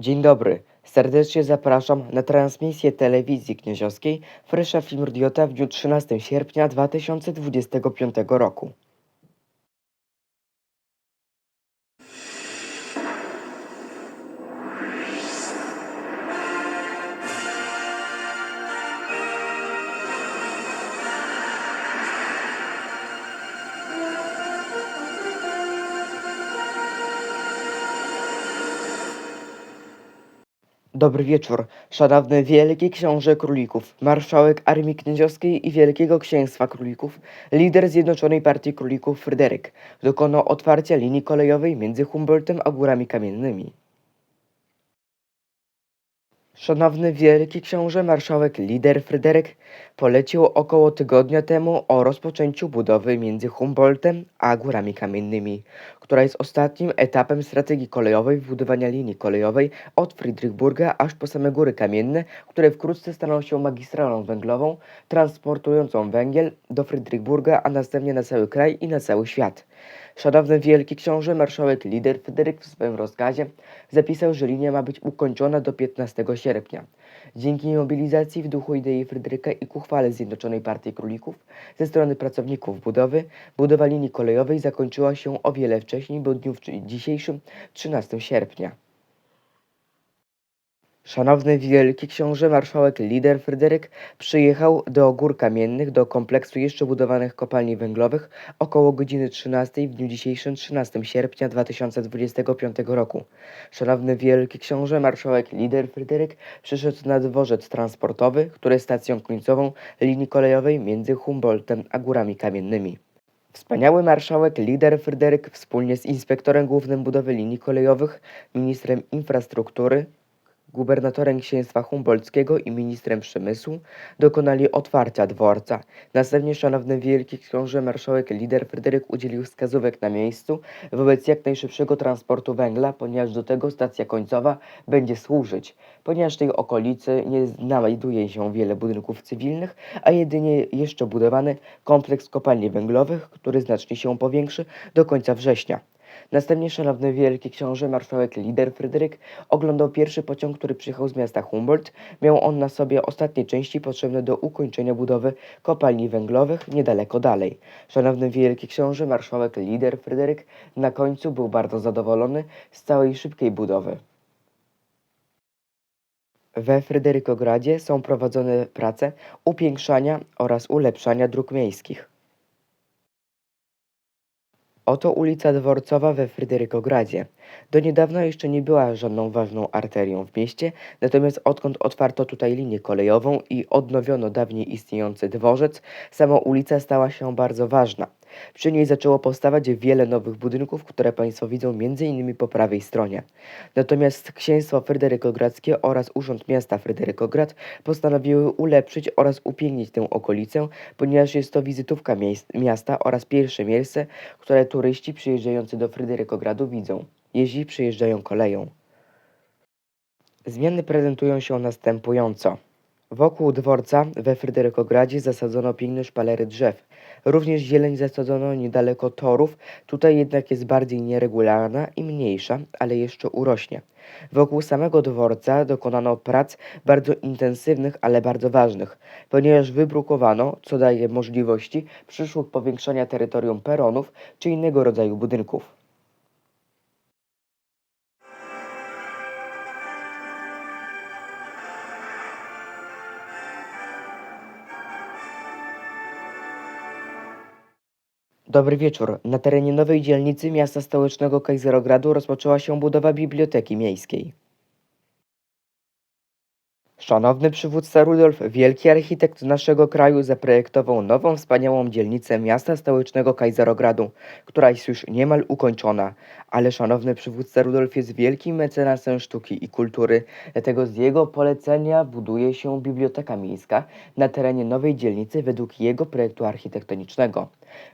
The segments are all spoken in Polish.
Dzień dobry, serdecznie zapraszam na transmisję telewizji knieziowskiej Fresha Film Rdiota w dniu 13 sierpnia 2025 roku. Dobry wieczór, szanowny Wielki Książę Królików, marszałek Armii Kniedziowskiej i Wielkiego Księstwa Królików, lider Zjednoczonej Partii Królików Fryderyk, dokonał otwarcia linii kolejowej między Humboldtem a Górami Kamiennymi. Szanowny Wielki Książę Marszałek Lider Fryderyk polecił około tygodnia temu o rozpoczęciu budowy między Humboldtem a Górami Kamiennymi, która jest ostatnim etapem strategii kolejowej budowania linii kolejowej od Friedrichburga aż po same Góry Kamienne, które wkrótce staną się magistralą węglową transportującą węgiel do Friedrichburga, a następnie na cały kraj i na cały świat. Szanowny Wielki Książę Marszałek Lider Fryderyk w swoim rozkazie zapisał, że linia ma być ukończona do 15 sierpnia. Dzięki mobilizacji w duchu idei Fryderyka i ku chwale Zjednoczonej Partii Królików ze strony pracowników budowy, budowa linii kolejowej zakończyła się o wiele wcześniej, bo dniu dzisiejszym 13 sierpnia. Szanowny Wielki Książę Marszałek Lider Fryderyk przyjechał do Gór Kamiennych, do kompleksu jeszcze budowanych kopalni węglowych około godziny 13 w dniu dzisiejszym 13 sierpnia 2025 roku. Szanowny Wielki Książę Marszałek Lider Fryderyk przyszedł na dworzec transportowy, który jest stacją końcową linii kolejowej między Humboldtem a Górami Kamiennymi. Wspaniały marszałek Lider Fryderyk wspólnie z inspektorem głównym budowy linii kolejowych, ministrem infrastruktury, gubernatorem księstwa humboldtskiego i ministrem przemysłu dokonali otwarcia dworca. Następnie szanowny wielki książę marszałek Lider Fryderyk udzielił wskazówek na miejscu wobec jak najszybszego transportu węgla, ponieważ do tego stacja końcowa będzie służyć, ponieważ w tej okolicy nie znajduje się wiele budynków cywilnych, a jedynie jeszcze budowany kompleks kopalni węglowych, który znacznie się powiększy do końca września. Następnie szanowny wielki książę marszałek Lider Fryderyk oglądał pierwszy pociąg, który przyjechał z miasta Humboldt. Miał on na sobie ostatnie części potrzebne do ukończenia budowy kopalni węglowych niedaleko dalej. Szanowny wielki książę marszałek Lider Fryderyk na końcu był bardzo zadowolony z całej szybkiej budowy. We Fryderykogradzie są prowadzone prace upiększania oraz ulepszania dróg miejskich. Oto ulica Dworcowa we Fryderykogradzie. Do niedawna jeszcze nie była żadną ważną arterią w mieście, natomiast odkąd otwarto tutaj linię kolejową i odnowiono dawniej istniejący dworzec, sama ulica stała się bardzo ważna. Przy niej zaczęło powstawać wiele nowych budynków, które Państwo widzą m.in. po prawej stronie. Natomiast księstwo Fryderykogradzkie oraz Urząd Miasta Fryderykograd postanowiły ulepszyć oraz upięknić tę okolicę, ponieważ jest to wizytówka miasta oraz pierwsze miejsce, które turyści przyjeżdżający do Fryderykogradu widzą, jeśli przyjeżdżają koleją. Zmiany prezentują się następująco. Wokół dworca we Fryderykogradzie zasadzono piękne szpalery drzew. Również zieleń zasadzono niedaleko torów, tutaj jednak jest bardziej nieregularna i mniejsza, ale jeszcze urośnie. Wokół samego dworca dokonano prac bardzo intensywnych, ale bardzo ważnych, ponieważ wybrukowano, co daje możliwości przyszłych powiększania terytorium peronów czy innego rodzaju budynków. Dobry wieczór. Na terenie nowej dzielnicy miasta stołecznego Kajzerogradu rozpoczęła się budowa biblioteki miejskiej. Szanowny przywódca Rudolf, wielki architekt naszego kraju, zaprojektował nową, wspaniałą dzielnicę miasta stołecznego Kajzerogradu, która jest już niemal ukończona. Ale szanowny przywódca Rudolf jest wielkim mecenasem sztuki i kultury, dlatego z jego polecenia buduje się biblioteka miejska na terenie nowej dzielnicy według jego projektu architektonicznego.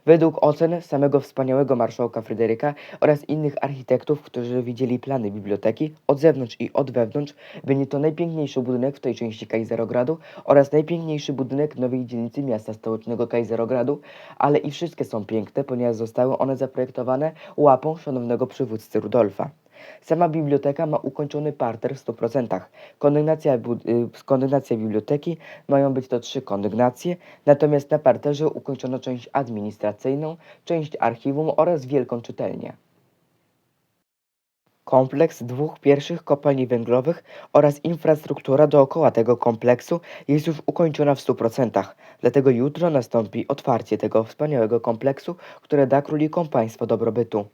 Według ocen samego wspaniałego marszałka Fryderyka oraz innych architektów, którzy widzieli plany biblioteki od zewnątrz i od wewnątrz, będzie to najpiękniejszy budynek w tej części Kajzerogradu oraz najpiękniejszy budynek nowej dzielnicy miasta stołecznego Kajzerogradu, ale i wszystkie są piękne, ponieważ zostały one zaprojektowane łapą szanownego przywódcy Rudolfa. Sama biblioteka ma ukończony parter w 100%. Kondygnacja, y, kondygnacja biblioteki mają być to trzy kondygnacje, natomiast na parterze ukończono część administracyjną, część archiwum oraz wielką czytelnię. Kompleks dwóch pierwszych kopalni węglowych oraz infrastruktura dookoła tego kompleksu jest już ukończona w 100%. Dlatego jutro nastąpi otwarcie tego wspaniałego kompleksu, które da królikom państwo dobrobytu.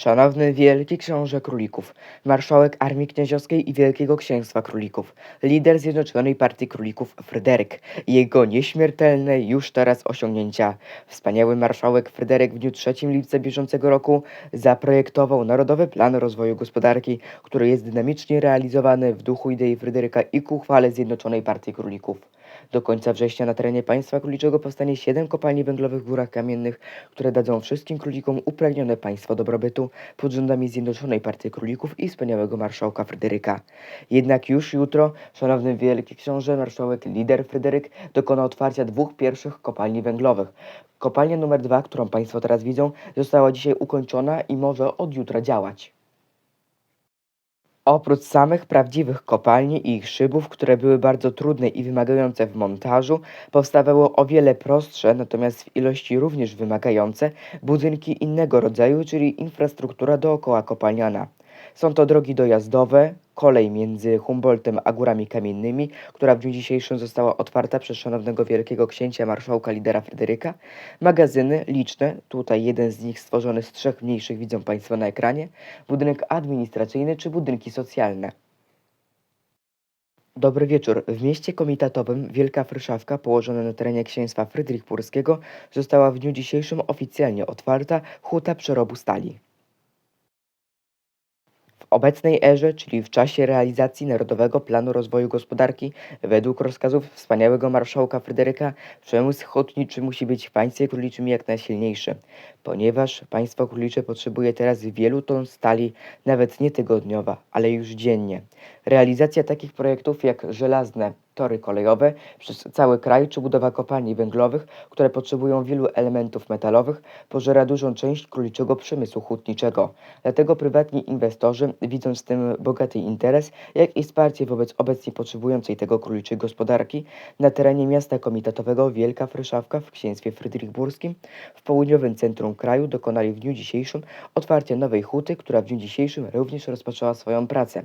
Szanowny Wielki Książę Królików, marszałek Armii Knieziowskiej i Wielkiego Księstwa Królików, lider Zjednoczonej Partii Królików Fryderyk i jego nieśmiertelne już teraz osiągnięcia. Wspaniały marszałek Fryderyk w dniu 3 lipca bieżącego roku zaprojektował Narodowy Plan Rozwoju Gospodarki, który jest dynamicznie realizowany w duchu idei Fryderyka i ku chwale Zjednoczonej Partii Królików. Do końca września na terenie państwa króliczego powstanie 7 kopalni węglowych w Górach Kamiennych, które dadzą wszystkim królikom upragnione państwo dobrobytu pod rządami Zjednoczonej Partii Królików i wspaniałego marszałka Fryderyka. Jednak już jutro, szanowny wielki książę, marszałek lider Fryderyk dokona otwarcia dwóch pierwszych kopalni węglowych. Kopalnia numer dwa, którą Państwo teraz widzą, została dzisiaj ukończona i może od jutra działać. Oprócz samych prawdziwych kopalni i ich szybów, które były bardzo trudne i wymagające w montażu, powstawały o wiele prostsze, natomiast w ilości również wymagające, budynki innego rodzaju, czyli infrastruktura dookoła kopalniana. Są to drogi dojazdowe, kolej między Humboldtem a Górami Kamiennymi, która w dniu dzisiejszym została otwarta przez szanownego wielkiego księcia marszałka lidera Fryderyka, magazyny liczne, tutaj jeden z nich stworzony z trzech mniejszych widzą Państwo na ekranie, budynek administracyjny czy budynki socjalne. Dobry wieczór. W mieście komitatowym Wielka Frszawka, położona na terenie księstwa Frydrychburskiego, została w dniu dzisiejszym oficjalnie otwarta huta przerobu stali. Obecnej erze, czyli w czasie realizacji Narodowego Planu Rozwoju Gospodarki, według rozkazów wspaniałego marszałka Fryderyka, przemysł hutniczy musi być w państwie króliczym jak najsilniejszy, ponieważ państwo królicze potrzebuje teraz wielu ton stali, nawet nie tygodniowa, ale już dziennie. Realizacja takich projektów jak żelazne tory kolejowe przez cały kraj czy budowa kopalni węglowych, które potrzebują wielu elementów metalowych, pożera dużą część króliczego przemysłu hutniczego. Dlatego prywatni inwestorzy, widząc w tym bogaty interes, jak i wsparcie wobec obecnie potrzebującej tego króliczej gospodarki, na terenie miasta komitatowego Wielka Fryszawka w księstwie Frydrychburskim w południowym centrum kraju dokonali w dniu dzisiejszym otwarcia nowej huty, która w dniu dzisiejszym również rozpoczęła swoją pracę.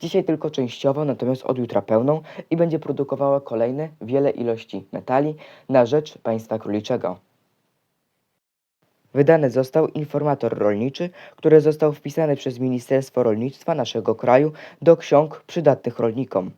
Dzisiaj tylko częściowo, natomiast od jutra pełną i będzie produkowała kolejne wiele ilości metali na rzecz państwa króliczego. Wydany został informator rolniczy, który został wpisany przez Ministerstwo Rolnictwa naszego kraju do ksiąg przydatnych rolnikom.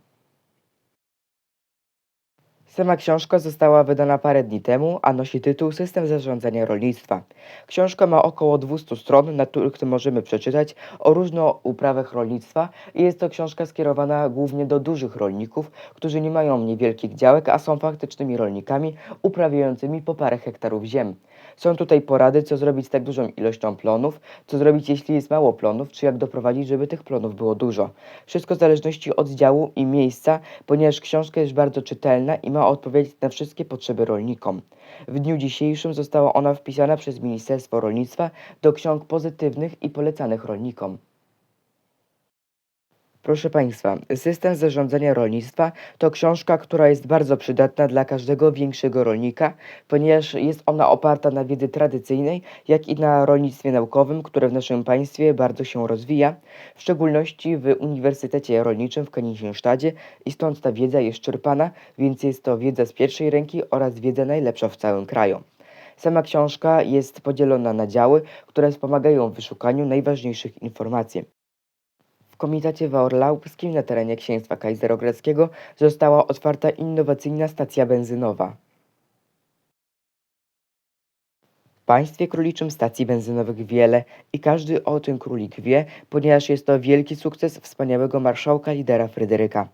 Sama książka została wydana parę dni temu, a nosi tytuł System zarządzania rolnictwa. Książka ma około 200 stron, na których możemy przeczytać o różnouprawach rolnictwa i jest to książka skierowana głównie do dużych rolników, którzy nie mają niewielkich działek, a są faktycznymi rolnikami uprawiającymi po parę hektarów ziem. Są tutaj porady, co zrobić z tak dużą ilością plonów, co zrobić, jeśli jest mało plonów, czy jak doprowadzić, żeby tych plonów było dużo. Wszystko w zależności od działu i miejsca, ponieważ książka jest bardzo czytelna i ma odpowiedzieć na wszystkie potrzeby rolnikom. W dniu dzisiejszym została ona wpisana przez Ministerstwo Rolnictwa do ksiąg pozytywnych i polecanych rolnikom. Proszę Państwa, System Zarządzania Rolnictwa to książka, która jest bardzo przydatna dla każdego większego rolnika, ponieważ jest ona oparta na wiedzy tradycyjnej, jak i na rolnictwie naukowym, które w naszym państwie bardzo się rozwija, w szczególności w Uniwersytecie Rolniczym w Konichiensztadzie i stąd ta wiedza jest czerpana, więc jest to wiedza z pierwszej ręki oraz wiedza najlepsza w całym kraju. Sama książka jest podzielona na działy, które wspomagają w wyszukaniu najważniejszych informacji. W komitacie Waorlaubskim na terenie księstwa kajzerogreckiego została otwarta innowacyjna stacja benzynowa. W państwie króliczym stacji benzynowych wiele i każdy o tym królik wie, ponieważ jest to wielki sukces wspaniałego marszałka lidera Fryderyka.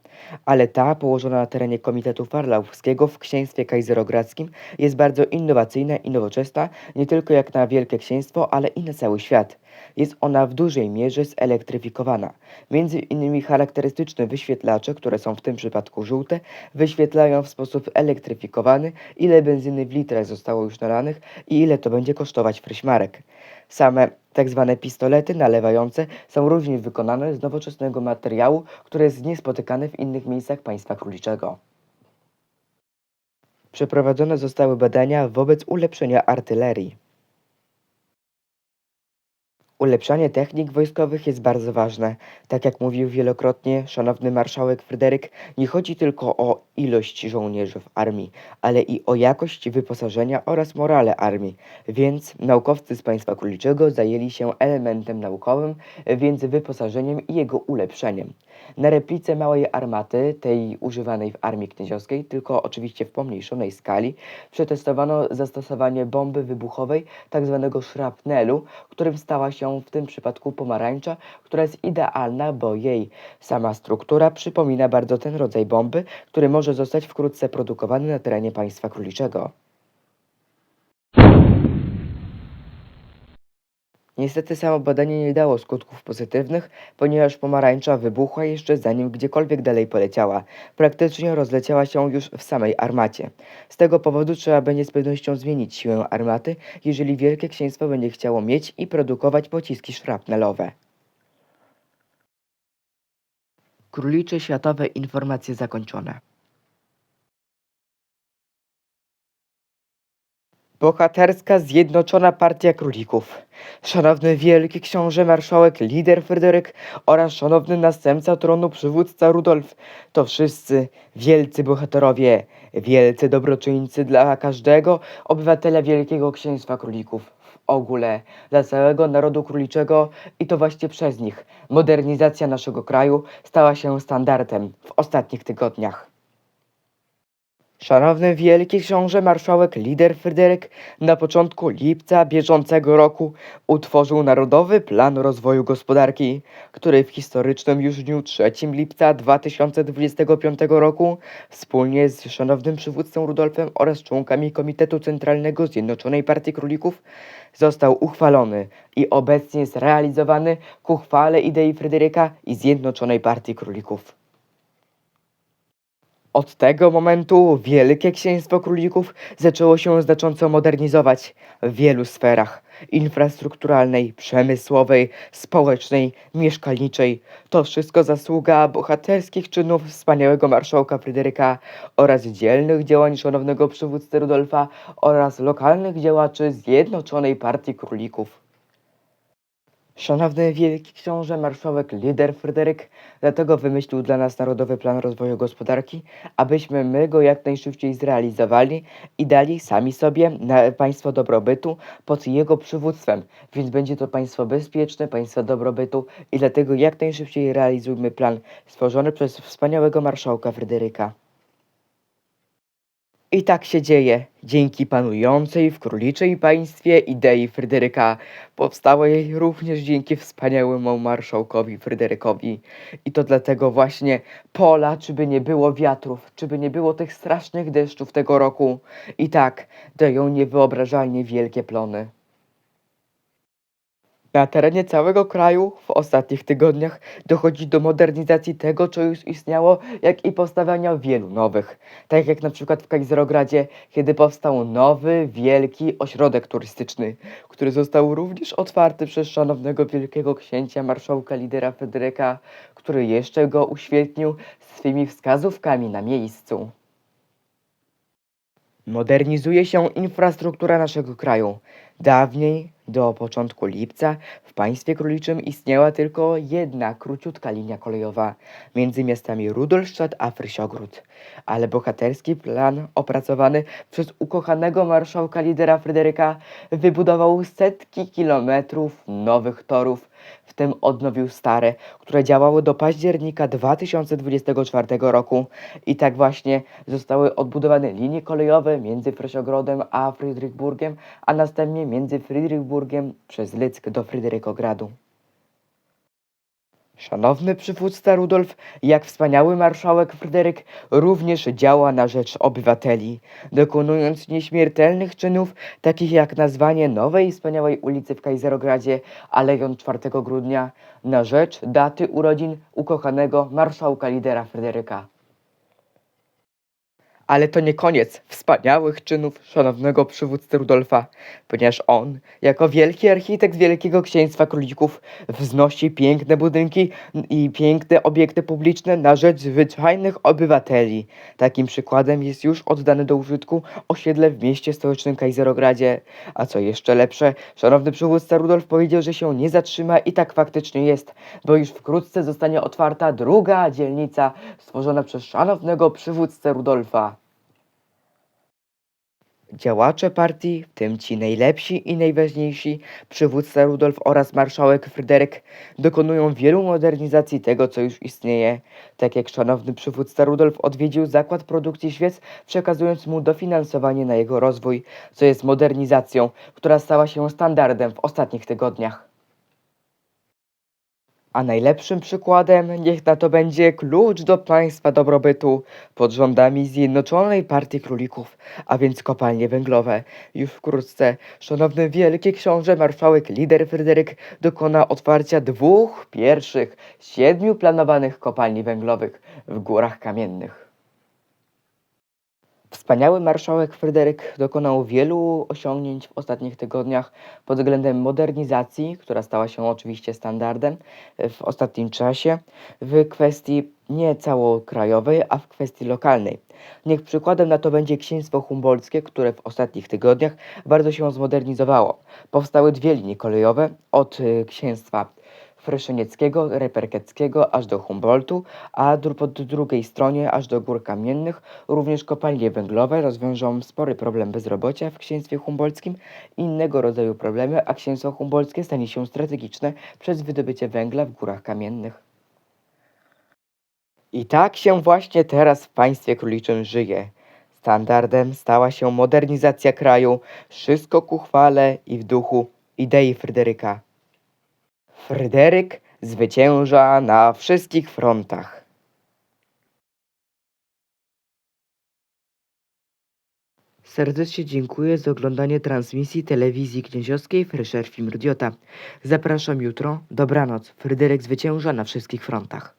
Ale ta, położona na terenie Komitetu Farlaufskiego w księstwie kajzerogradzkim, jest bardzo innowacyjna i nowoczesna, nie tylko jak na Wielkie Księstwo, ale i na cały świat. Jest ona w dużej mierze zelektryfikowana. Między innymi charakterystyczne wyświetlacze, które są w tym przypadku żółte, wyświetlają w sposób elektryfikowany, ile benzyny w litrach zostało już nalanych i ile to będzie kosztować fryśmarek. Same tak zwane pistolety nalewające są również wykonane z nowoczesnego materiału, który jest niespotykany w innych miejscach państwa króliczego. Przeprowadzone zostały badania wobec ulepszenia artylerii. Ulepszanie technik wojskowych jest bardzo ważne. Tak jak mówił wielokrotnie szanowny marszałek Fryderyk, nie chodzi tylko o ilość żołnierzy w armii, ale i o jakość wyposażenia oraz morale armii. Więc naukowcy z państwa króliczego zajęli się elementem naukowym, więc wyposażeniem i jego ulepszeniem. Na replice małej armaty, tej używanej w armii kniedziowskiej, tylko oczywiście w pomniejszonej skali, przetestowano zastosowanie bomby wybuchowej, tzw. szrapnelu, którym stała się w tym przypadku pomarańcza, która jest idealna, bo jej sama struktura przypomina bardzo ten rodzaj bomby, który może zostać wkrótce produkowany na terenie państwa króliczego. Niestety samo badanie nie dało skutków pozytywnych, ponieważ pomarańcza wybuchła jeszcze zanim gdziekolwiek dalej poleciała. Praktycznie rozleciała się już w samej armacie. Z tego powodu trzeba będzie z pewnością zmienić siłę armaty, jeżeli Wielkie Księstwo będzie chciało mieć i produkować pociski szrapnelowe. Królicze Światowe informacje zakończone. Bohaterska Zjednoczona Partia Królików. Szanowny Wielki Książę Marszałek Lider Fryderyk oraz szanowny następca tronu przywódca Rudolf to wszyscy wielcy bohaterowie, wielcy dobroczyńcy dla każdego obywatela Wielkiego Księstwa Królików. W ogóle dla całego narodu króliczego i to właśnie przez nich modernizacja naszego kraju stała się standardem w ostatnich tygodniach. Szanowny Wielki Książę Marszałek Lider Fryderyk na początku lipca bieżącego roku utworzył Narodowy Plan Rozwoju Gospodarki, który w historycznym już dniu 3 lipca 2025 roku wspólnie z szanownym przywódcą Rudolfem oraz członkami Komitetu Centralnego Zjednoczonej Partii Królików został uchwalony i obecnie jest realizowany ku chwale idei Fryderyka i Zjednoczonej Partii Królików. Od tego momentu Wielkie Księstwo Królików zaczęło się znacząco modernizować w wielu sferach infrastrukturalnej, przemysłowej, społecznej, mieszkalniczej. To wszystko zasługa bohaterskich czynów wspaniałego marszałka Fryderyka oraz dzielnych działań szanownego przywódcy Rudolfa oraz lokalnych działaczy Zjednoczonej Partii Królików. Szanowny Wielki Książę Marszałek Lider Fryderyk dlatego wymyślił dla nas Narodowy Plan Rozwoju Gospodarki, abyśmy my go jak najszybciej zrealizowali i dali sami sobie państwo dobrobytu pod jego przywództwem. Więc będzie to państwo bezpieczne, państwo dobrobytu i dlatego jak najszybciej realizujmy plan stworzony przez wspaniałego marszałka Fryderyka. I tak się dzieje. Dzięki panującej w króliczej państwie idei Fryderyka, powstałej również dzięki wspaniałemu marszałkowi Fryderykowi. I to dlatego właśnie pola, czyby nie było wiatrów, czyby nie było tych strasznych deszczów tego roku. I tak dają niewyobrażalnie wielkie plony. Na terenie całego kraju w ostatnich tygodniach dochodzi do modernizacji tego, co już istniało, jak i powstawania wielu nowych. Tak jak na przykład w Kaiserogradzie, kiedy powstał nowy, wielki ośrodek turystyczny, który został również otwarty przez szanownego wielkiego księcia marszałka lidera Fryderyka, który jeszcze go uświetnił swymi wskazówkami na miejscu. Modernizuje się infrastruktura naszego kraju. Dawniej, do początku lipca, w państwie króliczym istniała tylko jedna króciutka linia kolejowa między miastami Rudolstadt a Frisiogród. Ale bohaterski plan opracowany przez ukochanego marszałka lidera Fryderyka wybudował setki kilometrów nowych torów, w tym odnowił stare, które działały do października 2024 roku. I tak właśnie zostały odbudowane linie kolejowe między Fresiogrodem a Friedrichburgiem, a następnie między Friedrichburgiem przez Lyck do Fryderykogradu. Szanowny przywódca Rudolf, jak wspaniały marszałek Fryderyk, również działa na rzecz obywateli, dokonując nieśmiertelnych czynów, takich jak nazwanie nowej wspaniałej ulicy w Kajzerogradzie Aleją 4 grudnia na rzecz daty urodzin ukochanego marszałka lidera Fryderyka. Ale to nie koniec wspaniałych czynów szanownego przywódcy Rudolfa, ponieważ on, jako wielki architekt Wielkiego Księstwa Królików, wznosi piękne budynki i piękne obiekty publiczne na rzecz zwyczajnych obywateli. Takim przykładem jest już oddane do użytku osiedle w mieście stołecznym Kajzerogradzie. A co jeszcze lepsze, szanowny przywódca Rudolf powiedział, że się nie zatrzyma i tak faktycznie jest, bo już wkrótce zostanie otwarta druga dzielnica stworzona przez szanownego przywódcę Rudolfa. Działacze partii, w tym ci najlepsi i najważniejsi, przywódca Rudolf oraz marszałek Fryderyk, dokonują wielu modernizacji tego, co już istnieje. Tak jak szanowny przywódca Rudolf odwiedził zakład produkcji świec, przekazując mu dofinansowanie na jego rozwój, co jest modernizacją, która stała się standardem w ostatnich tygodniach. A najlepszym przykładem niech na to będzie klucz do państwa dobrobytu pod rządami Zjednoczonej Partii Królików, a więc kopalnie węglowe. Już wkrótce szanowny wielki książę marszałek lider Fryderyk dokona otwarcia dwóch pierwszych siedmiu planowanych kopalni węglowych w Górach Kamiennych. Wspaniały marszałek Fryderyk dokonał wielu osiągnięć w ostatnich tygodniach pod względem modernizacji, która stała się oczywiście standardem w ostatnim czasie, w kwestii nie całokrajowej, a w kwestii lokalnej. Niech przykładem na to będzie księstwo humboldzkie, które w ostatnich tygodniach bardzo się zmodernizowało. Powstały dwie linie kolejowe od y, księstwa Fryszynieckiego, Reperkeckiego aż do Humboldtu, a po drugiej stronie aż do Gór Kamiennych również kopalnie węglowe rozwiążą spory problem bezrobocia w księstwie humboldzkim i innego rodzaju problemy, a księstwo humboldzkie stanie się strategiczne przez wydobycie węgla w Górach Kamiennych. I tak się właśnie teraz w państwie króliczym żyje. Standardem stała się modernizacja kraju, wszystko ku chwale i w duchu idei Fryderyka. Fryderyk zwycięża na wszystkich frontach. Serdecznie dziękuję za oglądanie transmisji telewizji knieziowskiej Fresher Film Rdiota. Zapraszam jutro. Dobranoc. Fryderyk zwycięża na wszystkich frontach.